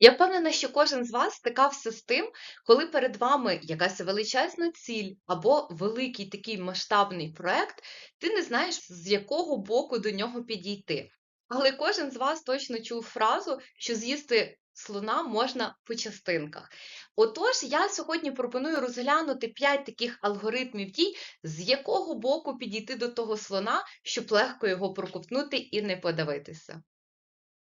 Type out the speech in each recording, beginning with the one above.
Я впевнена, що кожен з вас стикався з тим, коли перед вами якась величезна ціль або великий такий масштабний проект, ти не знаєш, з якого боку до нього підійти. Але кожен з вас точно чув фразу, що з'їсти слона можна по частинках. Отож, я сьогодні пропоную розглянути 5 таких алгоритмів дій, з якого боку підійти до того слона, щоб легко його проковтнути і не подавитися.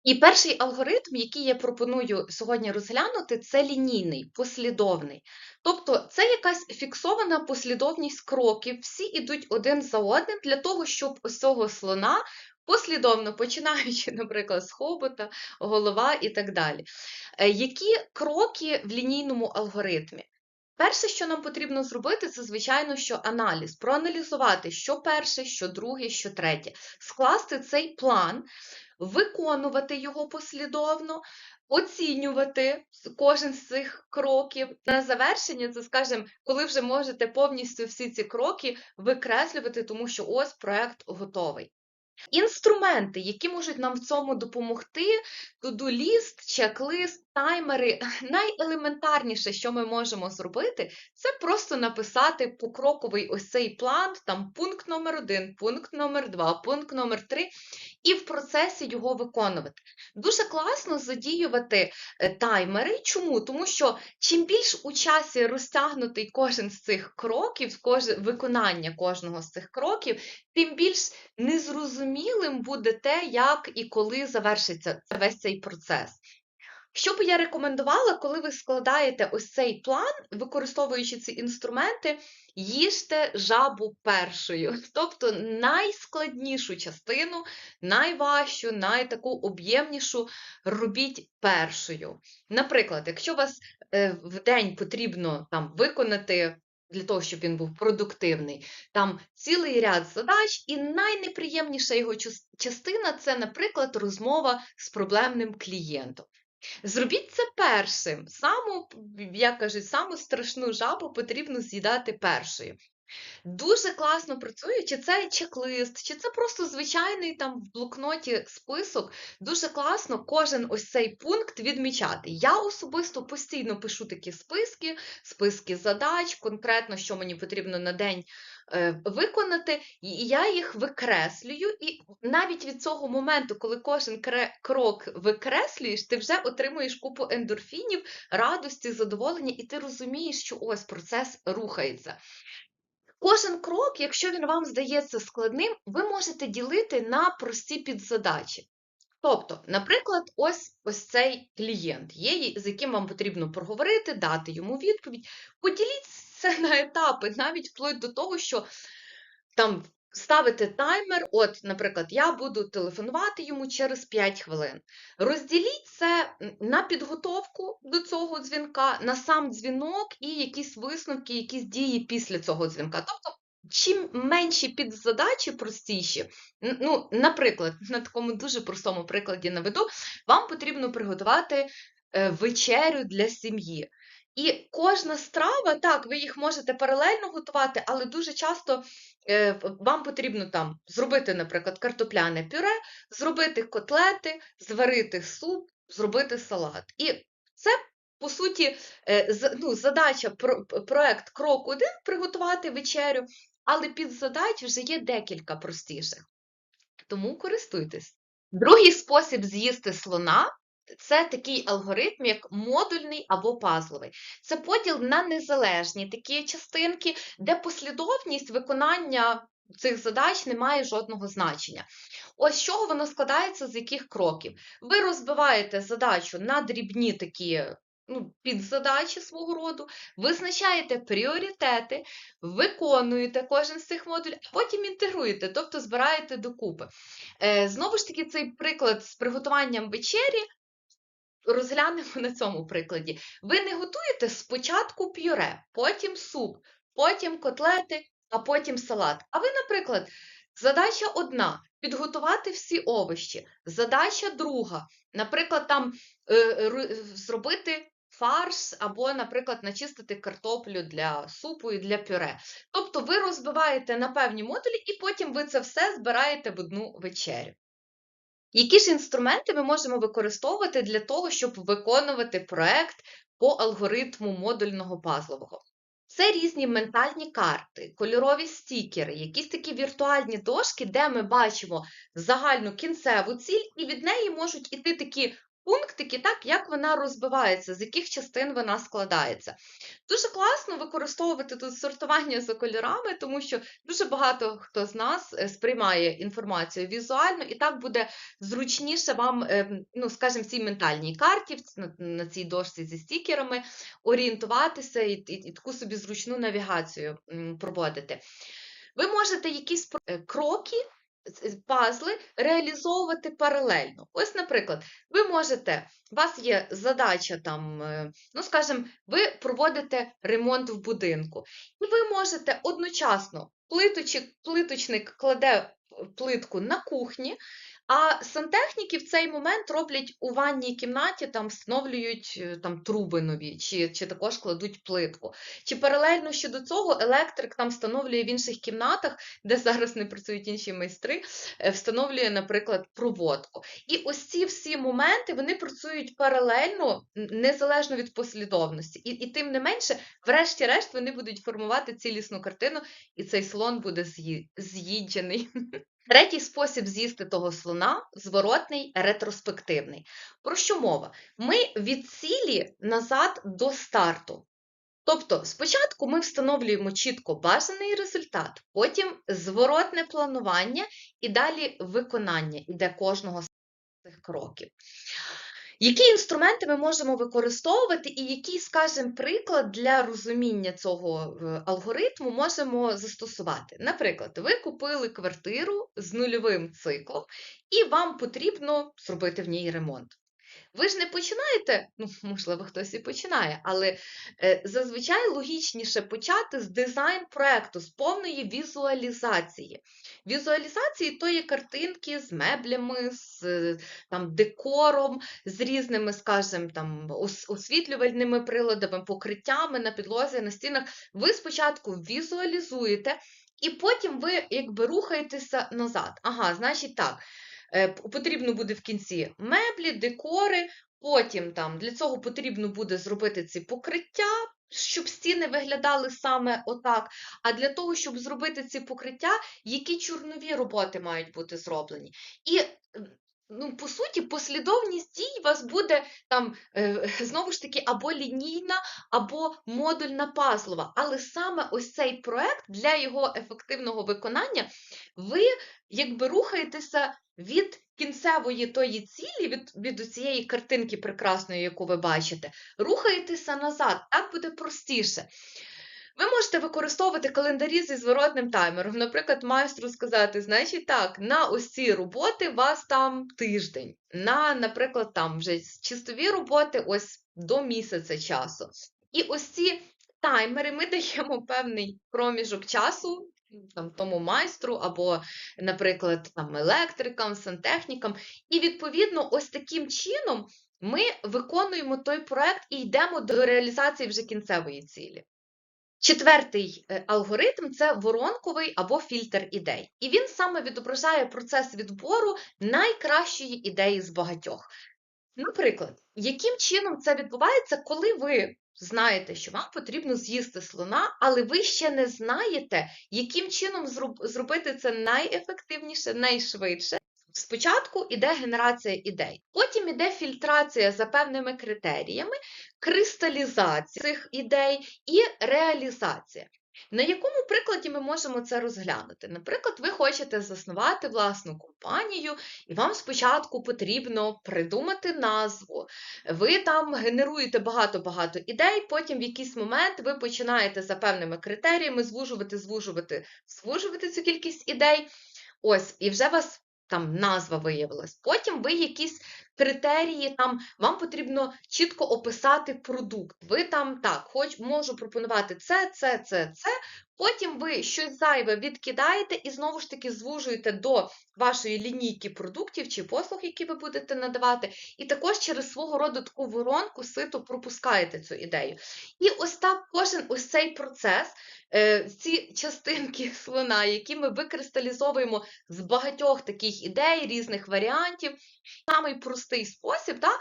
І перший алгоритм, який я пропоную сьогодні розглянути, це лінійний, послідовний. Тобто це якась фіксована послідовність кроків, всі йдуть один за одним для того, щоб ось цього слона послідовно, починаючи, наприклад, з хобота, голова і так далі. Е, Які кроки в лінійному алгоритмі? Перше, що нам потрібно зробити, це, звичайно, що аналіз, проаналізувати, що перше, що друге, що третє, скласти цей план, виконувати його послідовно, оцінювати кожен з цих кроків. На завершення, це скажімо, коли вже можете повністю всі ці кроки викреслювати, тому що ось проект готовий. Інструменти, які можуть нам в цьому допомогти, to-do-ліст, чек-лист, таймери. Найелементарніше, що ми можемо зробити, це просто написати покроковий ось цей план, там пункт номер один, пункт номер два, пункт номер три, і в процесі його виконувати. Дуже класно задіювати е, таймери. Чому? Тому що чим більш у часі розтягнутий кожен з цих кроків, виконання кожного з цих кроків, тим більш незрозумілим буде те, як і коли завершиться весь цей процес. Що би я рекомендувала, коли ви складаєте ось цей план, використовуючи ці інструменти, їжте жабу першою, тобто найскладнішу частину, найважчу, найтаку об'ємнішу робіть першою. Наприклад, якщо вас е, в день потрібно там виконати для того, щоб він був продуктивний. Там цілий ряд задач, і найнеприємніша його частина це, наприклад, розмова з проблемним клієнтом. Зробіть це першим. Саму, як кажуть, саму страшну жабу потрібно з'їдати першою. Дуже класно працює, чи це чек-лист, чи це просто звичайний там в блокноті список. Дуже класно кожен ось цей пункт відмічати. Я особисто постійно пишу такі списки, списки задач, конкретно, що мені потрібно на день виконати, і я їх викреслюю. І навіть від цього моменту, коли кожен крок викреслюєш, ти вже отримуєш купу ендорфінів, радості, задоволення, і ти розумієш, що ось процес рухається. Кожен крок, якщо він вам здається складним, ви можете ділити на прості підзадачі. Тобто, наприклад, ось ось цей клієнт є, з яким вам потрібно проговорити, дати йому відповідь. Поділіть це на етапи, навіть вплоть до того, що там ставити таймер, от, наприклад, я буду телефонувати йому через 5 хвилин. Розділіть це на підготовку до цього дзвінка, на сам дзвінок і якісь висновки, якісь дії після цього дзвінка. Тобто, чим менші підзадачі простіші, ну, наприклад, на такому дуже простому прикладі наведу, вам потрібно приготувати е, вечерю для сім'ї. І кожна страва, так, ви їх можете паралельно готувати, але дуже часто е, вам потрібно там зробити, наприклад, картопляне пюре, зробити котлети, зварити суп, зробити салат. І це, по суті, е, ну, задача, проект крок один приготувати вечерю, але під задач вже є декілька простіших. Тому користуйтесь. Другий спосіб з'їсти слона це такий алгоритм, як модульний або пазловий. Це поділ на незалежні такі частинки, де послідовність виконання цих задач не має жодного значення. Ось з чого воно складається, з яких кроків. Ви розбиваєте задачу на дрібні такі ну, підзадачі свого роду, визначаєте пріоритети, виконуєте кожен з цих модулів, а потім інтегруєте, тобто збираєте докупи. Е, Знову ж таки, цей приклад з приготуванням вечері розглянемо на цьому прикладі. Ви не готуєте спочатку пюре, потім суп, потім котлети, а потім салат. А ви, наприклад, задача одна підготувати всі овочі, задача друга, наприклад, там е, зробити фарш або, наприклад, начистити картоплю для супу і для пюре. Тобто ви розбиваєте на певні модулі, і потім ви це все збираєте в одну вечерю. Які ж інструменти ми можемо використовувати для того, щоб виконувати проект по алгоритму модульного пазлового? Це різні ментальні карти, кольорові стікери, якісь такі віртуальні дошки, де ми бачимо загальну кінцеву ціль, і від неї можуть іти такі пунктики, так, як вона розбивається, з яких частин вона складається. Дуже класно використовувати тут сортування за кольорами, тому що дуже багато хто з нас е, сприймає інформацію візуально, і так буде зручніше вам, ем, ну, скажімо, в цій ментальній карті, на, цій дошці зі стікерами орієнтуватися і, і, і таку собі зручну навігацію проводити. Ви можете якісь е, кроки, пазли реалізовувати паралельно. Ось, наприклад, ви можете, у вас є задача там, е, ну, скажімо, ви проводите ремонт в будинку, і ви можете одночасно плиточник, плиточник кладе плитку на кухні, а сантехніки в цей момент роблять у ванній кімнаті, там встановлюють е, там труби нові, чи, чи також кладуть плитку. Чи паралельно щодо цього електрик там встановлює в інших кімнатах, де зараз не працюють інші майстри, е, встановлює, наприклад, проводку. І ось ці всі моменти вони працюють паралельно, незалежно від послідовності. І, і тим не менше, врешті-решт, вони будуть формувати цілісну картину, і цей слон буде з'ї- з'їджений. Третій спосіб з'їсти того слона зворотний, ретроспективний. Про що мова? Ми від цілі назад до старту. Тобто, спочатку ми встановлюємо чітко бажаний результат, потім зворотне планування і далі виконання іде кожного з цих кроків. Які інструменти ми можемо використовувати, і який, скажімо, приклад для розуміння цього е, алгоритму можемо застосувати? Наприклад, ви купили квартиру з нульовим циклом, і вам потрібно зробити в ній ремонт. Ви ж не починаєте, ну, можливо, хтось і починає, але е, зазвичай логічніше почати з дизайн-проекту, з повної візуалізації. Візуалізації то є картинки з меблями, з е, там, декором, з різними, скажімо, там, ос- освітлювальними приладами, покриттями на підлозі, на стінах. Ви спочатку візуалізуєте, і потім ви якби рухаєтеся назад. Ага, значить так. Е, Потрібно буде в кінці меблі, декори, потім там для цього потрібно буде зробити ці покриття, щоб стіни виглядали саме отак. А для того, щоб зробити ці покриття, які чорнові роботи мають бути зроблені. І ну, по суті, послідовність дій у вас буде там е, знову ж таки або лінійна, або модульна пазлова. Але саме ось цей проект для його ефективного виконання ви якби рухаєтеся від кінцевої тої цілі, від, від цієї картинки прекрасної, яку ви бачите, рухаєтеся назад, так буде простіше. Ви можете використовувати календарі зі зворотним таймером. Наприклад, майстру сказати, значить так, на ось ці роботи вас там тиждень, на, наприклад, там вже чистові роботи ось до місяця часу. І ось ці таймери ми даємо певний проміжок часу там, тому майстру, або, наприклад, там, електрикам, сантехнікам. І відповідно, ось таким чином ми виконуємо той проект і йдемо до реалізації вже кінцевої цілі. Четвертий е, алгоритм це воронковий або фільтр ідей. І він саме відображає процес відбору найкращої ідеї з багатьох. Наприклад, яким чином це відбувається, коли ви знаєте, що вам потрібно з'їсти слона, але ви ще не знаєте, яким чином зробити це найефективніше, найшвидше. Спочатку йде генерація ідей, потім іде фільтрація за певними критеріями, кристалізація цих ідей і реалізація. На якому прикладі ми можемо це розглянути? Наприклад, ви хочете заснувати власну компанію, і вам спочатку потрібно придумати назву. Ви там генеруєте багато-багато ідей, потім в якийсь момент ви починаєте за певними критеріями звужувати, звужувати, звужувати цю кількість ідей. Ось, і вже вас там назва виявилась. Потім ви якісь критерії, там вам потрібно чітко описати продукт. Ви там так, хоч можу пропонувати це, це, це, це. Потім ви щось зайве відкидаєте і знову ж таки звужуєте до вашої лінійки продуктів чи послуг, які ви будете надавати, і також через свого роду таку воронку сито пропускаєте цю ідею. І ось так кожен ось цей процес, е, ці частинки слона, які ми викристалізовуємо з багатьох таких ідей, різних варіантів, самий простий спосіб, да?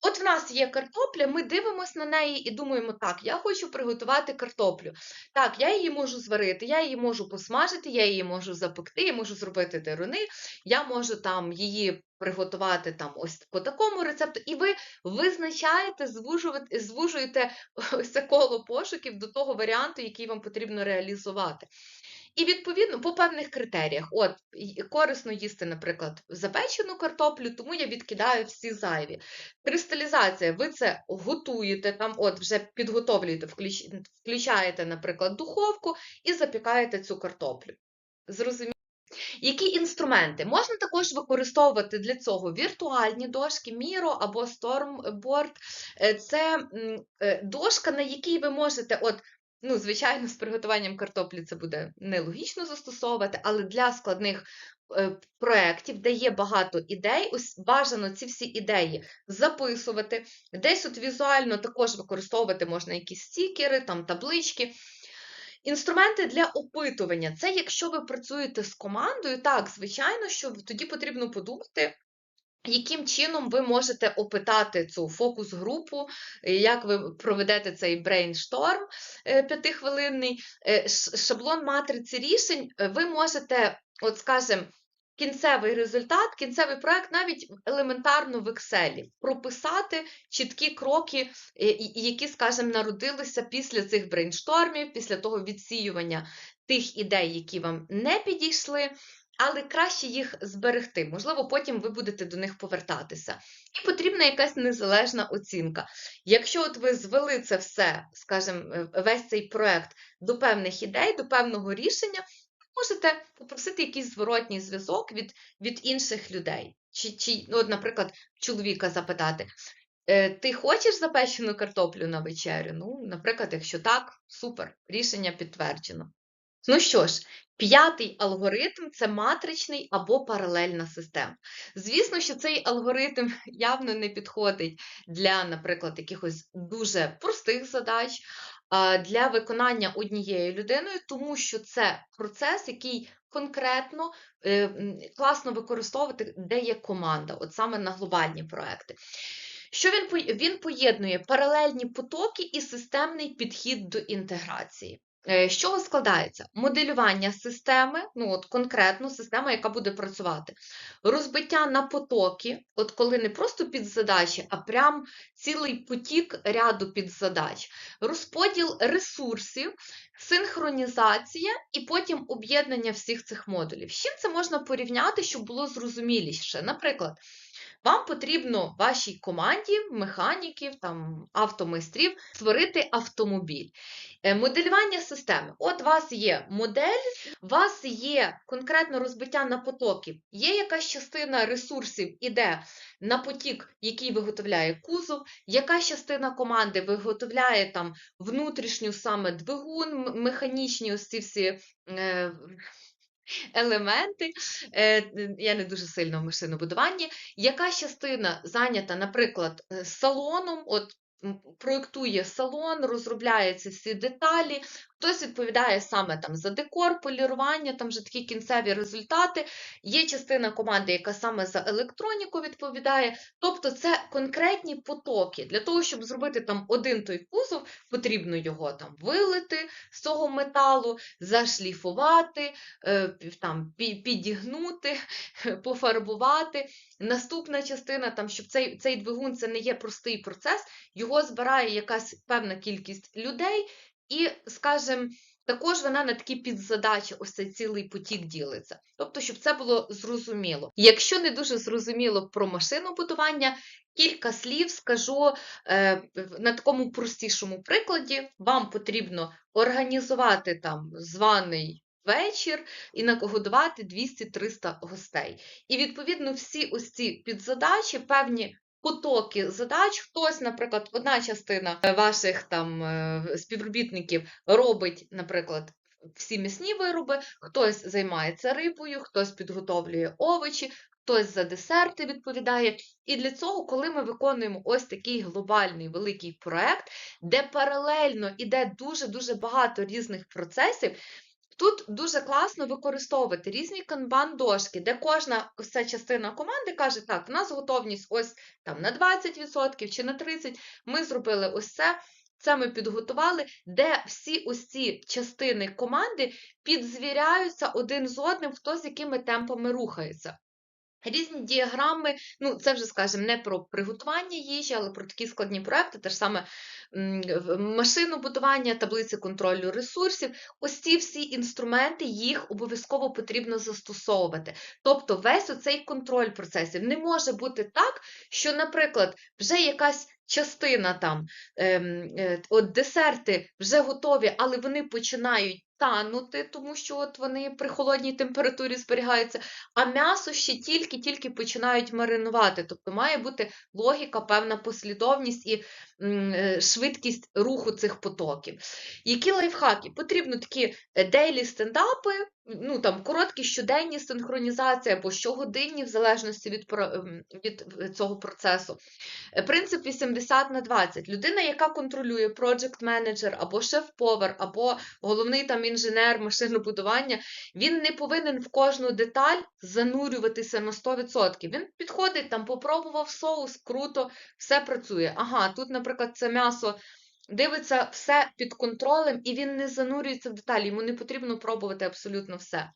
От в нас є картопля, ми дивимося на неї і думаємо, так, я хочу приготувати картоплю. Так, я її можу зварити, я її можу посмажити, я її можу запекти, я можу зробити деруни, я можу там її приготувати там ось по такому рецепту, і ви визначаєте, звужуєте, ось це коло пошуків до того варіанту, який вам потрібно реалізувати. І відповідно по певних критеріях. От корисно їсти, наприклад, запечену картоплю, тому я відкидаю всі зайві. Кристалізація, ви це готуєте там, от вже підготовлюєте, включаєте, наприклад, духовку і запікаєте цю картоплю. Зрозуміло? Які інструменти? Можна також використовувати для цього віртуальні дошки, Miro або Stormboard. Е, Це е, дошка, на якій ви можете, от, ну, звичайно, з приготуванням картоплі це буде нелогічно застосовувати, але для складних е, проєктів, де є багато ідей, ось бажано ці всі ідеї записувати. Десь от візуально також використовувати можна якісь стікери, там таблички. Інструменти для опитування. Це якщо ви працюєте з командою, так, звичайно, що тоді потрібно подумати, яким чином ви можете опитати цю фокус-групу, е, як ви проведете цей брейншторм е, п'ятихвилинний, Е, шаблон матриці рішень, ви можете, от скажімо, кінцевий результат, кінцевий проект навіть елементарно в Excel прописати чіткі кроки, які, скажімо, народилися після цих брейнштормів, після того відсіювання тих ідей, які вам не підійшли, але краще їх зберегти. Можливо, потім ви будете до них повертатися. І потрібна якась незалежна оцінка. Якщо от ви звели це все, скажімо, е, весь цей проект до певних ідей, до певного рішення, ви можете попросити якийсь зворотній зв'язок від, від інших людей. Чи, чи, ну, от, наприклад, чоловіка запитати: «Е, ти хочеш запечену картоплю на вечерю? Ну, наприклад, якщо так, супер, рішення підтверджено. Ну що ж, п'ятий алгоритм це матричний або паралельна система. Звісно, що цей алгоритм явно не підходить для, наприклад, якихось дуже простих задач, для виконання однією людиною, тому що це процес, який конкретно е, класно використовувати, де є команда, от саме на глобальні проекти. Що він, він поєднує паралельні потоки і системний підхід до інтеграції. Е, З чого складається? Моделювання системи, ну от конкретно система, яка буде працювати. Розбиття на потоки, от коли не просто підзадачі, а прям цілий потік ряду підзадач. Розподіл ресурсів, синхронізація і потім об'єднання всіх цих модулів. З чим це можна порівняти, щоб було зрозуміліше? Наприклад, вам потрібно вашій команді механіків, там, автомайстрів створити автомобіль. Е, Моделювання системи. От у вас є модель, у вас є конкретно розбиття на потоки, є якась частина ресурсів іде на потік, який виготовляє кузов, яка частина команди виготовляє там внутрішню саме двигун, механічні ось ці всі. Е, Елементи, Е, я не дуже сильно в машинобудуванні. Яка частина зайнята, наприклад, е, салоном, от проєктує салон, розробляються всі деталі, хтось відповідає саме там за декор, полірування, там вже такі кінцеві результати. Є частина команди, яка саме за електроніку відповідає. Тобто це конкретні потоки. Для того, щоб зробити там один той кузов, потрібно його там вилити з цього металу, зашліфувати, е, там, підігнути, пофарбувати. Наступна частина, там, щоб цей, цей двигун це не є простий процес, його збирає якась певна кількість людей, і, скажімо, також вона на такі підзадачі, ось цей цілий потік ділиться. Тобто, щоб це було зрозуміло. Якщо не дуже зрозуміло про машинобудування, кілька слів скажу е, на такому простішому прикладі. Вам потрібно організувати там званий вечір і нагодувати 200-300 гостей. І відповідно всі ось ці підзадачі, певні потоки задач. Хтось, наприклад, одна частина е, ваших там е, співробітників робить, наприклад, всі м'ясні вироби, хтось займається рибою, хтось підготовлює овочі, хтось за десерти відповідає. І для цього, коли ми виконуємо ось такий глобальний великий проект, де паралельно іде дуже-дуже багато різних процесів, Тут дуже класно використовувати різні канбан-дошки, де кожна вся частина команди каже, так, в нас готовність ось там на 20% чи на 30%, ми зробили ось це, це ми підготували, де всі ці частини команди підзвіряються один з одним, хто з якими темпами рухається. Різні діаграми, ну це вже скажімо, не про приготування їжі, але про такі складні проекти, те ж саме машинобудування, таблиці контролю ресурсів. Ось ці всі інструменти, їх обов'язково потрібно застосовувати. Тобто весь оцей контроль процесів не може бути так, що, наприклад, вже якась частина там, ем, е, от десерти вже готові, але вони починають танути, тому що от вони при холодній температурі зберігаються, а м'ясо ще тільки-тільки починають маринувати. Тобто має бути логіка, певна послідовність і е, швидкість руху цих потоків. Які лайфхаки? Потрібно такі дейлі стендапи, ну там короткі щоденні синхронізації або щогодинні, в залежності від, ем, від е, цього процесу. Е, Принцип 80 на 20. Людина, яка контролює project менеджер або шеф-повар, або головний там інженер машинобудування, він не повинен в кожну деталь занурюватися на 100%. Він підходить там, попробував соус, круто, все працює. Ага, тут, наприклад, це м'ясо. Дивиться все під контролем, і він не занурюється в деталі, йому не потрібно пробувати абсолютно все.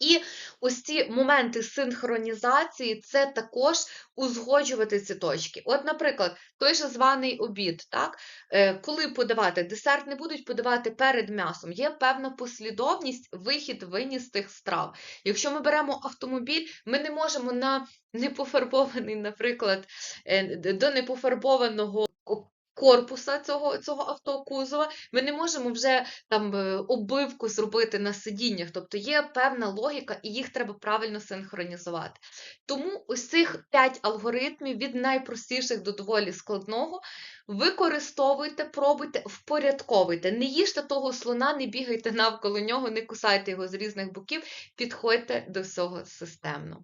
І ось ці моменти синхронізації це також узгоджувати ці точки. От, наприклад, той же званий обід, так? Е, коли подавати, десерт не будуть подавати перед м'ясом, є певна послідовність вихід виніс тих страв. Якщо ми беремо автомобіль, ми не можемо на непофарбований, наприклад, е, до непофарбованого корпуса цього, цього автокузова, ми не можемо вже там е, оббивку зробити на сидіннях. Тобто є певна логіка, і їх треба правильно синхронізувати. Тому ось цих 5 алгоритмів від найпростіших до доволі складного використовуйте, пробуйте, впорядковуйте. Не їжте того слона, не бігайте навколо нього, не кусайте його з різних боків, підходьте до всього системно.